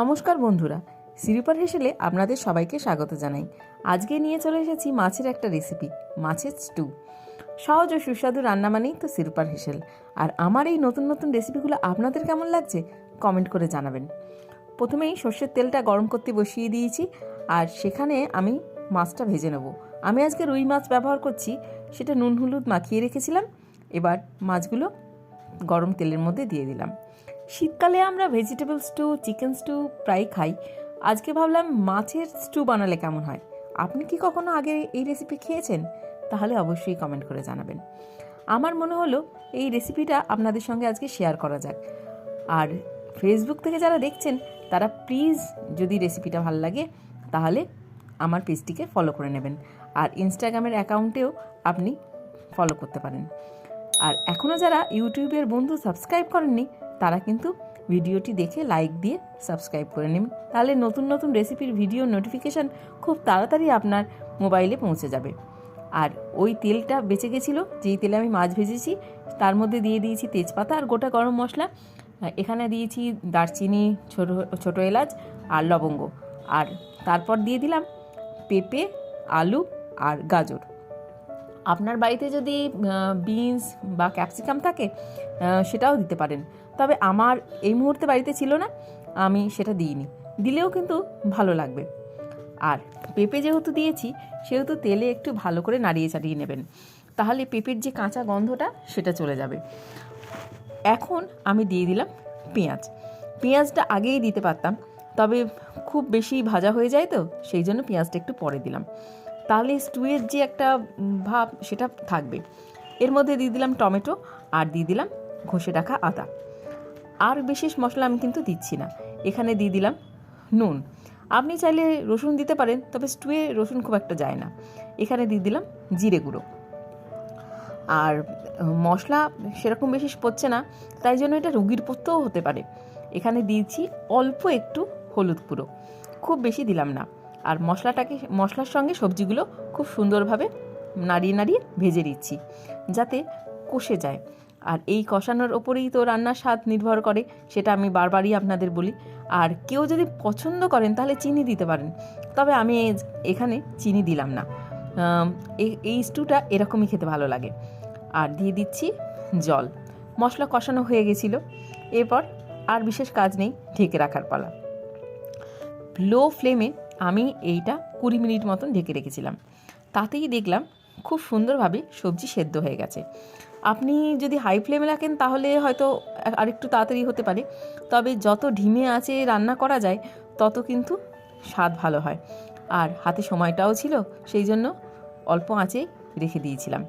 নমস্কার বন্ধুরা সিরিপার হেসেলে আপনাদের সবাইকে স্বাগত জানাই। আজকে নিয়ে চলে এসেছি মাছের একটা রেসিপি মাছের স্টু সহজ ও সুস্বাদু রান্না মানেই তো সিরুপার হেসেল। আর আমার এই নতুন নতুন রেসিপিগুলো আপনাদের কেমন লাগছে কমেন্ট করে জানাবেন। প্রথমেই সর্ষের তেলটা গরম করতে বসিয়ে দিয়েছি, আর সেখানে আমি মাছটা ভেজে নেব। আমি আজকে রুই মাছ ব্যবহার করছি, সেটা নুন হলুদ মাখিয়ে রেখেছিলাম, এবার মাছগুলো গরম তেলের মধ্যে দিয়ে দিলাম। শীতকালে আমরা ভেজিটেবল স্টু চিকেন স্টু প্রায় খাই। আজকে ভাবলাম মাছের স্টু বানালে কেমন হয়? আপনি কি কখনো আগে এই রেসিপি খেয়েছেন? তাহলে অবশ্যই কমেন্ট করে জানাবেন। আমার মনে হলো এই রেসিপিটা আপনাদের সঙ্গে আজকে শেয়ার করা যাক। আর ফেসবুক থেকে যারা দেখছেন, তারা প্লিজ যদি রেসিপিটা ভালো লাগে, তাহলে আমার পেজটিকে ফলো করে নেবেন। আর ইনস্টাগ্রামের অ্যাকাউন্টেও আপনি ফলো করতে পারেন। আর এখনও যারা ইউটিউবের বন্ধু সাবস্ক্রাইব করেননি, তারা কিন্তু ভিডিওটি দেখে লাইক দিয়ে সাবস্ক্রাইব করে নিন। তাহলে নতুন নতুন রেসিপির ভিডিও নোটিফিকেশান খুব তাড়াতাড়ি আপনার মোবাইলে পৌঁছে যাবে। আর ওই তেলটা বেঁচে গেছিল, যেই তেলে আমি মাছ ভেজেছি, তার মধ্যে দিয়ে দিয়েছি তেজপাতা আর গোটা গরম মশলা। এখানে দিয়েছি দারচিনি, ছোটো ছোটো এলাচ আর লবঙ্গ। আর তারপর দিয়ে দিলাম পেঁপে, আলু আর গাজর। আপনার বাড়িতে যদি বিনস বা ক্যাপসিকাম থাকে সেটাও দিতে পারেন। তবে আমার এই মুহূর্তে বাড়িতে ছিল না, আমি সেটা দিইনি। দিলেও কিন্তু ভালো লাগবে। আর পেঁপে যেহেতু দিয়েছি, সেহেতু তেলে একটু ভালো করে নাড়িয়ে চাড়িয়ে নেবেন। তাহলে পেঁপের যে কাঁচা গন্ধটা, সেটা চলে যাবে। এখন আমি দিয়ে দিলাম পেঁয়াজ। পেঁয়াজটা আগেই দিতে পারতাম, তবে খুব বেশি ভাজা হয়ে যায় তো, সেই জন্য পেঁয়াজটা একটু পরে দিলাম। তাহলে স্টুয়ের যে একটা ভাব সেটা থাকবে। এর মধ্যে দিয়ে দিলাম টমেটো আর দিয়ে দিলাম ঘষে রাখা আদা। আর বিশেষ মশলা আমি কিন্তু দিচ্ছি না। এখানে দিয়ে দিলাম নুন। আপনি চাইলে রসুন দিতে পারেন, তবে স্টুয়ে রসুন খুব একটা যায় না। এখানে দিয়ে দিলাম জিরে গুঁড়ো। আর মশলা সেরকম বেশি পড়ছে না, তাই জন্য এটা রুগীর পড়তেও হতে পারে। এখানে দিয়েছি অল্প একটু হলুদ গুঁড়ো। খুব বেশি দিলাম না। আর মশলাটাকে, মশলার সঙ্গে সবজিগুলো খুব সুন্দরভাবে নাড়িয়ে নাড়িয়ে ভেজে দিচ্ছি যাতে কষে যায়। আর এই কষানোর ওপরেই তো রান্নার স্বাদ নির্ভর করে, সেটা আমি বারবারই আপনাদের বলি। আর কেউ যদি পছন্দ করেন, তাহলে চিনি দিতে পারেন। তবে আমি এখানে চিনি দিলাম না। এই- স্টুটা এরকমই খেতে ভালো লাগে। আর দিয়ে দিচ্ছি জল। মশলা কষানো হয়ে গেছিল। এরপর আর বিশেষ কাজ নেই, ঢেকে রাখার পালা। লো ফ্লেমে আমি এইটা কুড়ি মিনিট মতন ঢেকে রেখেছিলাম। তাতেই দেখলাম খুব সুন্দরভাবে সবজি সেদ্ধ হয়ে গেছে। আপনি যদি হাই ফ্লেমে রাখেন তাহলে হয়তো আরেকটু তাড়াতাড়ি হতে পারে। তবে যত ঢিমে আছে রান্না করা যায়, তত কিন্তু স্বাদ ভালো হয়। আর হাতে সময়টাও ছিল, সেই জন্য অল্প আঁচেই রেখে দিয়েছিলাম।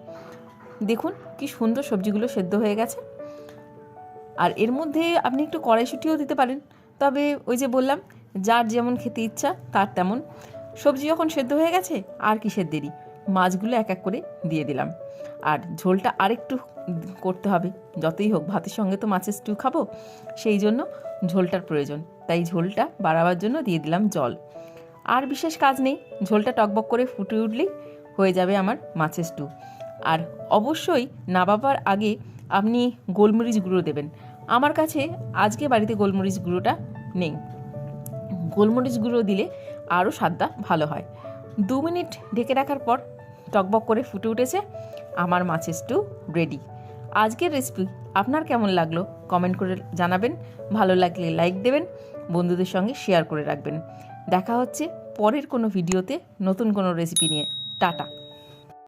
দেখুন কি সুন্দর সবজিগুলো সেদ্ধ হয়ে গেছে। আর এর মধ্যে আপনি একটু কড়াইশুটিও দিতে পারেন। তবে ওই যে বললাম যার যেমন খেতে ইচ্ছা, তার তেমন। সবজি যখন সেদ্ধ হয়ে গেছে, আর কিসের দেরি? মাছগুলো এক এক করে দিয়ে দিলাম। আর ঝোলটা আরেকটু করতে হবে। যতই হোক, ভাতের সঙ্গে তো মাছের স্টু খাব, সেই জন্য ঝোলটার প্রয়োজন। তাই ঝোলটা বাড়াবার জন্য দিয়ে দিলাম জল। আর বিশেষ কাজ নেই, ঝোলটা টকবক করে ফুটে উঠলেই হয়ে যাবে আমার মাছের স্টু আর অবশ্যই নাবাবার আগে আপনি গোলমরিচ গুঁড়ো দেবেন। আমার কাছে আজকে বাড়িতে গোলমরিচ গুঁড়োটা নেই। গোলমরিচ গুঁড়ো দিলে আরও স্বাদটা ভালো হয়। দু মিনিট ঢেকে রাখার পর টকবক করে ফুটে উঠেছে আমার মাছের স্টু রেডি আজকের রেসিপি আপনার কেমন লাগল কমেন্ট করে জানাবেন। ভালো লাগলে লাইক দেবেন, বন্ধুদের সঙ্গে শেয়ার করে রাখবেন। দেখা হচ্ছে পরের কোনো ভিডিওতে নতুন কোনো রেসিপি নিয়ে। টাটা।